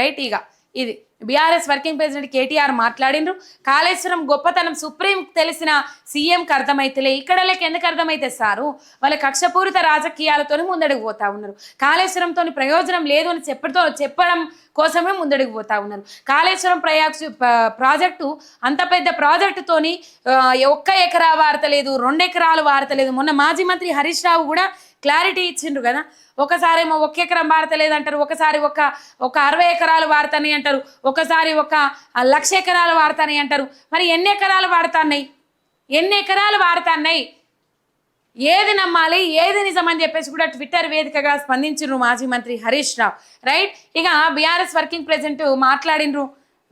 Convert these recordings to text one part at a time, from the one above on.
Right ఇక ఇది. BRS working president KTR మాట్లాడిండ్రు. కాళేశ్వరం గొప్పతనం సుప్రీం తెలిసిన సీఎంకి అర్థమైతేలే. ఇక్కడ లేక ఎందుకు అర్థమైతే సారు? వాళ్ళ కక్షపూరిత రాజకీయాలతో ముందడుగు పోతా ఉన్నారు. కాళేశ్వరంతో ప్రయోజనం లేదు అని చెప్పడంతో చెప్పడం కోసమే ముందడుగు పోతా ఉన్నారు. కాళేశ్వరం ప్రయాక్స్ ప్రాజెక్టు అంత పెద్ద ప్రాజెక్టుతోని ఒక్క ఎకరా వారతలేదు రెండు ఎకరాలు వారతలేదు మొన్న మాజీ మంత్రి హరీష్ రావు కూడా క్లారిటీ ఇచ్చిండ్రు కదా? ఒకసారేమో ఒక ఎకరం వాడతలేదు అంటారు ఒకసారి ఒక ఒక అరవై ఎకరాలు వాడతాని అంటారు ఒకసారి ఒక లక్ష ఎకరాలు వాడతాని అంటారు. మరి ఎన్ని ఎకరాలు వాడతాన్నాయి ఎన్ని ఎకరాలు వాడతాన్నాయి ఏది నమ్మాలి ఏది నిజం అని చెప్పేసి కూడా ట్విట్టర్ వేదికగా స్పందించిండ్రు మాజీ మంత్రి హరీష్ రావు. రైట్? ఇక బీఆర్ఎస్ వర్కింగ్ ప్రెసిడెంట్ మాట్లాడిండ్రు.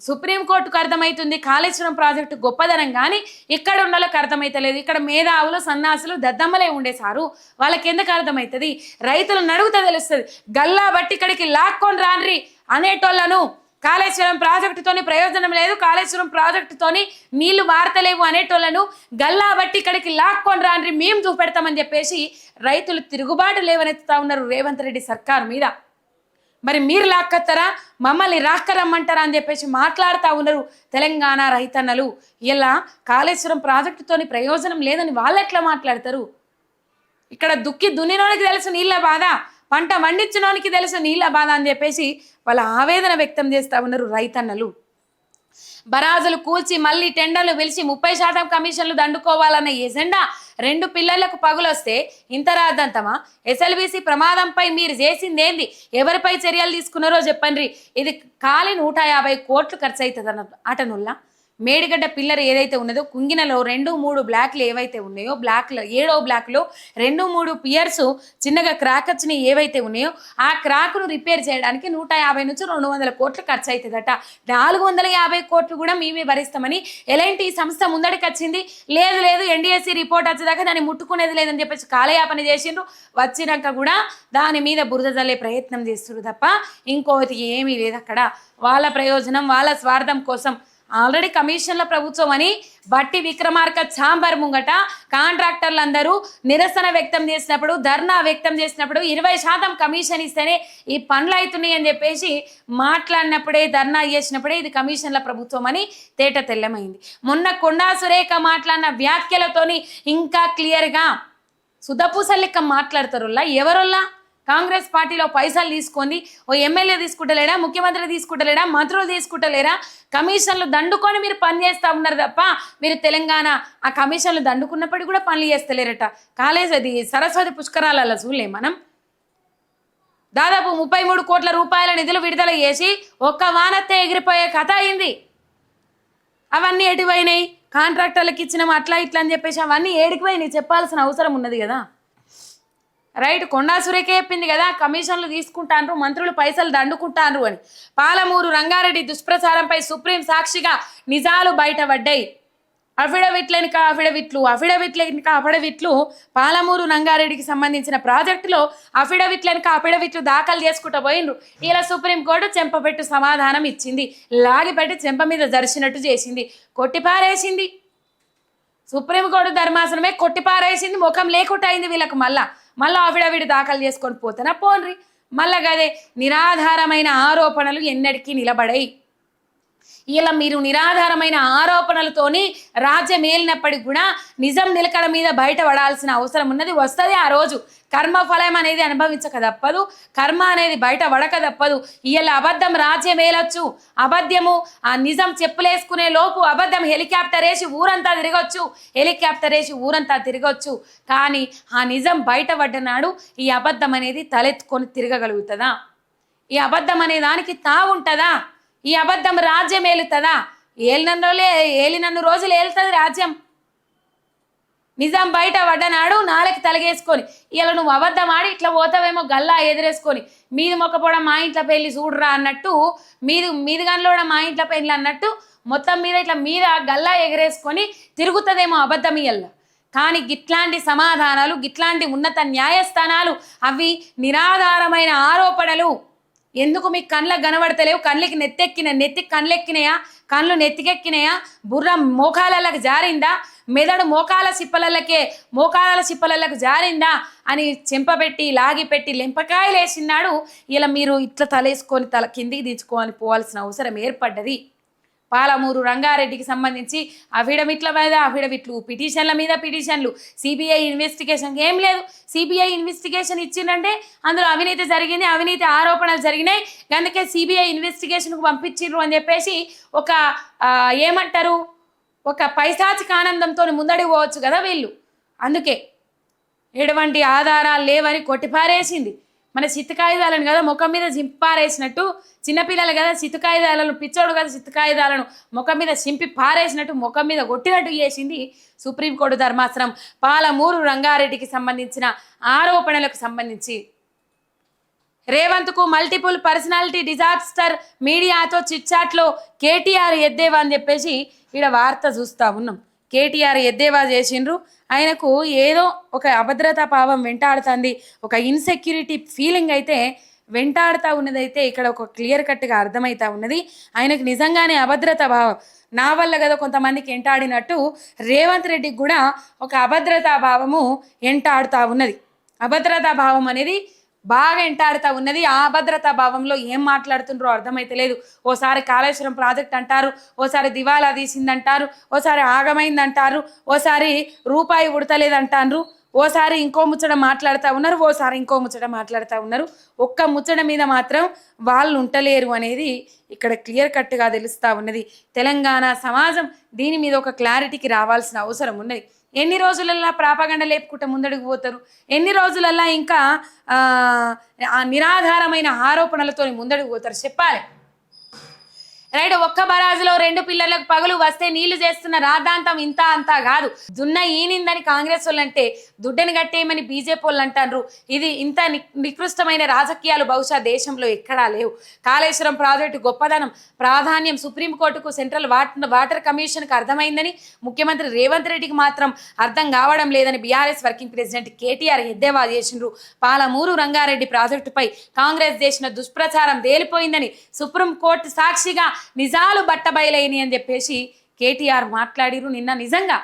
సుప్రీంకోర్టుకు అర్థమవుతుంది కాళేశ్వరం ప్రాజెక్టు గొప్పదనం కానీ ఇక్కడ ఉన్నోళ్ళకి అర్థమైతలేదు. ఇక్కడ మేధావులు సన్నాసులు దద్దమ్మలే ఉండేశారు వాళ్ళకి ఎందుకు అర్థమవుతుంది రైతులు నడుగుతా తెలుస్తుంది. గల్లా బట్టి ఇక్కడికి లాక్కొని రాన్రి అనేటోళ్ళను. కాళేశ్వరం ప్రాజెక్టుతోని ప్రయోజనం లేదు. కాళేశ్వరం ప్రాజెక్టుతోని నీళ్ళు వారతలేవు అనేటోళ్ళను గల్లా బట్టి ఇక్కడికి లాక్కొని రాన్రి మేము చూపెడతామని చెప్పేసి రైతులు తిరుగుబాటు లేవనెత్తుతా ఉన్నారు రేవంత్ రెడ్డి సర్కార్ మీద. మరి మీరు లాక్కత్తారా? మమ్మల్ని రాక్కరమ్మంటారా అని చెప్పేసి మాట్లాడుతూ ఉన్నారు తెలంగాణ రైతన్నలు. ఇలా కాళేశ్వరం ప్రాజెక్టుతోని ప్రయోజనం లేదని వాళ్ళు ఎట్లా మాట్లాడతారు? ఇక్కడ దుక్కి దున్నినోనికి తెలుసు నీళ్ళ బాధ పంట పండించినోనికి తెలుసు నీళ్ళ బాధ అని చెప్పేసి వాళ్ళ ఆవేదన వ్యక్తం చేస్తూ ఉన్నారు రైతన్నలు. బరాజులు కూల్చి మళ్ళీ టెండర్లు పిలిచి ముప్పై శాతం కమిషన్లు దండుకోవాలన్న ఎజెండా రెండు పిల్లలకు పగులొస్తే ఇంత రాద్దంతమా? ఎస్ఎల్బీసీ ప్రమాదంపై మీరు చేసింది ఏంది ఎవరిపై చర్యలు తీసుకున్నారో చెప్పండి. ఇది ఖాళీ నూట యాభై కోట్లు ఖర్చు అవుతుంది అన్న అటనుల్లా మేడిగడ్డ పిల్లర్ ఏదైతే ఉన్నదో కుంగినలో రెండు మూడు బ్లాక్లు ఏవైతే ఉన్నాయో బ్లాక్లో ఏడో బ్లాక్లో రెండు మూడు పియర్స్ చిన్నగా క్రాక్ వచ్చినాయి ఏవైతే ఉన్నాయో ఆ క్రాక్ను రిపేర్ చేయడానికి నూట యాభై నుంచి రెండు వందల కోట్లు ఖర్చు అవుతుందట నాలుగు వందల యాభై కోట్లు కూడా మేమే భరిస్తామని ఎలాంటి సంస్థ ముందడికి వచ్చింది? లేదు లేదు ఎన్డీఎస్సీ రిపోర్ట్ వచ్చేదాకా దాన్ని ముట్టుకునేది లేదని చెప్పేసి కాలయాపన చేసిండ్రు. వచ్చినాక కూడా దాని మీద బురద జల్లే ప్రయత్నం చేస్తున్నారు తప్ప ఇంకోటి ఏమీ లేదు అక్కడ వాళ్ళ ప్రయోజనం వాళ్ళ స్వార్థం కోసం ఆల్రెడీ కమిషన్ల ప్రభుత్వం అని బట్టి విక్రమార్క ఛాంబర్ ముంగట కాంట్రాక్టర్లందరూ నిరసన వ్యక్తం చేసినప్పుడు ధర్నా వ్యక్తం చేసినప్పుడు ఇరవై శాతం కమిషన్ ఇస్తేనే ఈ పనులు అవుతున్నాయి అని చెప్పేసి మాట్లాడినప్పుడే ధర్నా చేసినప్పుడే ఇది కమిషన్ల ప్రభుత్వం అని తేట తెల్లమైంది. మొన్న కొండా సురేఖ మాట్లాడిన వ్యాఖ్యలతోని ఇంకా క్లియర్గా సుధపూసల్లెక్క లెక్క మాట్లాడతారుల్లా ఎవరుల్లా కాంగ్రెస్ పార్టీలో పైసలు తీసుకొని ఓ ఎమ్మెల్యే తీసుకుంటలేడా ముఖ్యమంత్రి తీసుకుంటలేడా మంత్రులు తీసుకుంటలేరా? కమిషన్లు దండుకొని మీరు పని చేస్తూ ఉన్నారు తప్ప మీరు తెలంగాణ ఆ కమిషన్లు దండుకున్నప్పటికీ కూడా పనులు చేస్తలేరట. కాలేజ్ అది సరస్వతి పుష్కరాలలో చూడలే మనం. దాదాపు ముప్పై మూడు కోట్ల రూపాయల నిధులు విడుదల చేసి ఒక్క వానత్తే ఎగిరిపోయే కథ అయింది. అవన్నీ ఎటువైనాయి? కాంట్రాక్టర్లకు ఇచ్చినాం అట్లా ఇట్లా అని చెప్పేసి అవన్నీ ఏడికి పోయినాయి. చెప్పాల్సిన అవసరం ఉన్నది కదా. రైట్ కొండా సురేఖ చెప్పింది కదా కమిషన్లు తీసుకుంటాను మంత్రులు పైసలు దండుకుంటాను అని. పాలమూరు రంగారెడ్డి దుష్ప్రచారంపై సుప్రీం సాక్షిగా నిజాలు బయటపడ్డాయి. అఫిడవిట్లు వెనుక అఫిడవిట్లు అఫిడవిట్ల అఫిడవిట్లు పాలమూరు రంగారెడ్డికి సంబంధించిన ప్రాజెక్టులో అఫిడవిట్ల వెనుక అఫిడవిట్లు దాఖలు చేసుకుంటూ పోయిండ్రు. ఇలా సుప్రీంకోర్టు చెంపపెట్టు సమాధానం ఇచ్చింది. లాగిపెట్టి చెంప మీద జరిచినట్టు చేసింది. కొట్టిపారేసింది. సుప్రీంకోర్టు ధర్మాసనమే కొట్టిపారేసింది ముఖం లేకుండా అయింది వీళ్ళకు మళ్ళా. మళ్ళీ ఆవిడవిడి దాఖలు చేసుకొని పోతేనా పోన్రి. మళ్ళా గదే నిరాధారమైన ఆరోపణలు ఎన్నటికీ నిలబడాయి. ఇలా మీరు నిరాధారమైన ఆరోపణలతోని రాజ్యం ఏలినప్పటికి కూడా నిజం నిలకడ మీద బయటపడాల్సిన అవసరం ఉన్నది. వస్తుంది ఆ రోజు. కర్మ ఫలం అనేది అనుభవించక తప్పదు. కర్మ అనేది బయట పడక తప్పదు. ఇలా అబద్ధం రాజ్యం ఏలొచ్చు. అబద్ధము ఆ నిజం చెప్పులేసుకునే లోపు అబద్ధం హెలికాప్టర్ వేసి ఊరంతా తిరగొచ్చు. హెలికాప్టర్ వేసి ఊరంతా తిరగొచ్చు. కానీ ఆ నిజం బయటపడ్డనాడు ఈ అబద్ధం అనేది తలెత్తుకొని తిరగగలుగుతుందా? ఈ అబద్ధం అనే దానికి తావుంటుందా? ఈ అబద్ధం రాజ్యం ఏలుతుందా? ఏలినన్ను రోజులే ఏలినన్ను రోజులు ఏలుతుంది రాజ్యం? నిజాం బయట పడ్డనాడు నాలుగు తలగేసుకొని. ఇలా నువ్వు అబద్ధం ఆడి ఇట్లా పోతావేమో గల్లా ఎదురేసుకొని. మీది మొక్కపోవడం మా ఇంట్లో పెళ్ళి చూడరా అన్నట్టు మీది మీది గనిలో మా ఇంట్లో పెళ్ళి అన్నట్టు మొత్తం మీద ఇట్లా మీద గల్లా ఎగరేసుకొని తిరుగుతుందేమో అబద్ధం ఇయ్యల్ల కానీ గిట్లాంటి సమాధానాలు గిట్లాంటి ఉన్నత న్యాయస్థానాలు అవి నిరాధారమైన ఆరోపణలు. ఎందుకు మీ కళ్ళకు కనబడతలేవు కళ్ళకి నెత్తెక్కిన నెత్తి కళ్ళెక్కినాయా? కళ్ళు నెత్తికెక్కినాయా? బుర్ర మోకాలలకు జారిందా? మెదడు మోకాల సిప్పలకే మోకాల సిప్పలలకు జారిందా? అని చెంపబెట్టి లాగిపెట్టి లెంపకాయలు వేసినాడు ఇలా మీరు ఇట్లా తలేసుకొని తల కిందికి దించుకొని పోవాల్సిన అవసరం ఏర్పడ్డది. పాలమూరు రంగారెడ్డికి సంబంధించి అఫిడవిట్ల మీద అఫిడవిట్లు పిటిషన్ల మీద పిటిషన్లు. సిబిఐ ఇన్వెస్టిగేషన్ ఏం లేదు. సిబిఐ ఇన్వెస్టిగేషన్ ఇచ్చిందంటే అందులో అవినీతి జరిగింది అవినీతి ఆరోపణలు జరిగినాయి. అందుకే సిబిఐ ఇన్వెస్టిగేషన్కు పంపించిండ్రు అని చెప్పేసి ఒక ఏమంటారు? ఒక పైశాచిక ఆనందంతో ముందడి పోవచ్చు కదా వీళ్ళు. అందుకే ఎటువంటి ఆధారాలు లేవని కొట్టిపారేసింది. మన చిత్తకాయుధాలను కదా ముఖం మీద చింపారేసినట్టు చిన్నపిల్లలు కదా చిత్తకాయుధాలను పిచ్చోడు కదా చిత్తకాయుధాలను ముఖం మీద చింపి పారేసినట్టు ముఖం మీద కొట్టినట్టు చేసింది సుప్రీంకోర్టు ధర్మాసనం. పాలమూరు రంగారెడ్డికి సంబంధించిన ఆరోపణలకు సంబంధించి. రేవంత్కు మల్టిపుల్ పర్సనాలిటీ డిజాస్టర్ మీడియాతో చిట్చాట్లో కేటీఆర్ ఎద్దేవా అని చెప్పేసి ఈడ వార్త చూస్తా ఉన్నాం. కేటీఆర్ ఎద్దేవా చేసిండ్రు. ఆయనకు ఏదో ఒక అభద్రతా భావం వెంటాడుతుంది. ఒక ఇన్సెక్యూరిటీ ఫీలింగ్ అయితే వెంటాడుతూ ఉన్నదైతే ఇక్కడ ఒక క్లియర్ కట్గా అర్థమవుతా ఉన్నది. ఆయనకు నిజంగానే అభద్రతా భావం. నా వల్ల కదా కొంతమందికి ఎంటాడినట్టు రేవంత్ రెడ్డికి కూడా ఒక అభద్రతా భావము ఎంటాడుతూ ఉన్నది. అభద్రతా భావం అనేది బాగా ఎంటాడుతూ ఉన్నది. ఆ అభద్రతా భావంలో ఏం మాట్లాడుతుండ్రో అర్థమైతలేదు ఓసారి కాళేశ్వరం ప్రాజెక్ట్ అంటారు. ఓసారి దివాలా తీసిందంటారు. ఓసారి ఆగమైందంటారు. ఓసారి రూపాయి ఉడతలేదంటారు. ఓసారి ఇంకో ముచ్చట మాట్లాడుతూ ఉన్నారు. ఓసారి ఇంకో ముచ్చట మాట్లాడుతూ ఉన్నారు. ఒక్క ముచ్చట మీద మాత్రం వాళ్ళు ఉంటలేరు అనేది ఇక్కడ క్లియర్ కట్గా తెలుస్తూ ఉన్నది. తెలంగాణ సమాజం దీని మీద ఒక క్లారిటీకి రావాల్సిన అవసరం ఉన్నది. ఎన్ని రోజులల్లా ప్రాపగండ లేపుకుంటే ముందడుగు పోతారు? ఎన్ని రోజులల్లా ఇంకా ఆ నిరాధారమైన ఆరోపణలతో ముందడుగు పోతారు? చెప్పాలి. రైట్ ఒక్క బరాజులో రెండు పిల్లలకు పగులు వస్తే నీళ్ళు చేస్తున్న రాద్ధాంతం ఇంత అంతా కాదు. దున్న ఈనిందని కాంగ్రెస్ వాళ్ళు అంటే దుడ్డని కట్టేయమని బీజేపీ వాళ్ళు అంటారు ఇది ఇంత ని- నికృష్టమైన రాజకీయాలు బహుశా దేశంలో ఎక్కడా లేవు. కాళేశ్వరం ప్రాజెక్టు గొప్పదనం. ప్రాధాన్యం సుప్రీంకోర్టుకు సెంట్రల్ వాటర్ వాటర్ కమిషన్కి అర్థమైందని ముఖ్యమంత్రి రేవంత్ రెడ్డికి మాత్రం అర్థం కావడం లేదని బీఆర్ఎస్ వర్కింగ్ ప్రెసిడెంట్ కేటీఆర్ ఎద్దేవా చేసిండ్రు. పాలమూరు రంగారెడ్డి ప్రాజెక్టుపై కాంగ్రెస్ చేసిన దుష్ప్రచారం తేలిపోయిందని సుప్రీంకోర్టు సాక్షిగా నిజాలు బట్టబయలైని అని చెప్పేసి కేటీఆర్ మాట్లాడిరు నిన్న నిజంగా.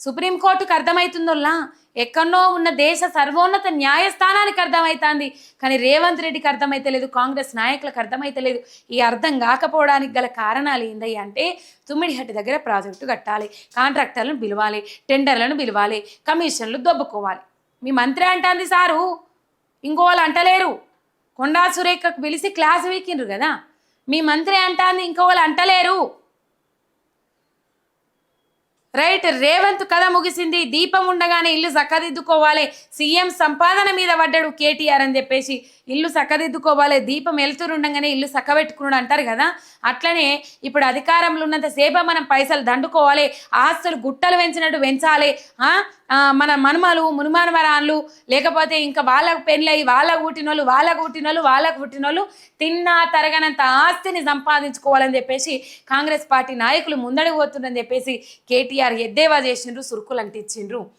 సుప్రీంకోర్టుకు అర్థమవుతుందోలా ఎక్కడో ఉన్న దేశ సర్వోన్నత న్యాయస్థానానికి అర్థమవుతుంది కానీ రేవంత్ రెడ్డికి అర్థమైతలేదు కాంగ్రెస్ నాయకులకు అర్థమైతలేదు ఈ అర్థం కాకపోవడానికి గల కారణాలు ఏందయ్యా అంటే తుమ్మిడిహట్టి దగ్గర ప్రాజెక్టు కట్టాలి కాంట్రాక్టర్లను పిలవాలి టెండర్లను పిలవాలి కమిషన్లు దొబ్బుకోవాలి. మీ మంత్రి అంటాంది సారు ఇంకో వాళ్ళు అంటలేరు. కొండా సురేఖకు పిలిచి క్లాస్ వీకిండ్రు కదా. మీ మంత్రి అంటాంది ఇంకొకళ్ళు అంటలేరు. రైట్ రేవంత్ కథ ముగిసింది. దీపం ఉండగానే ఇల్లు చక్కదిద్దుకోవాలి సీఎం సంపాదన మీద పడ్డాడు కేటీఆర్ అని చెప్పేసి. ఇల్లు చక్కదిద్దుకోవాలి దీపం వెళ్తురుండగానే ఇల్లు చక్కబెట్టుకున్నాడు అంటారు కదా. అట్లనే ఇప్పుడు అధికారంలో ఉన్నంత సేప మనం పైసలు దండుకోవాలి. ఆస్తులు గుట్టలు పెంచినట్టు పెంచాలి. మన మనుమలు మునుమనమరాన్లు లేకపోతే ఇంకా వాళ్ళకు పెళ్ళయి వాళ్ళకు పుట్టినోళ్ళు వాళ్ళకు పుట్టినోళ్ళు వాళ్ళకు పుట్టినోళ్ళు తిన్నా తరగనంత ఆస్తిని సంపాదించుకోవాలని చెప్పేసి కాంగ్రెస్ పార్టీ నాయకులు ముందడుగు పోతుందని చెప్పేసి కేటీఆర్ ఎద్దేవా చేసిండ్రు సురుకులు అంటించిండ్రు.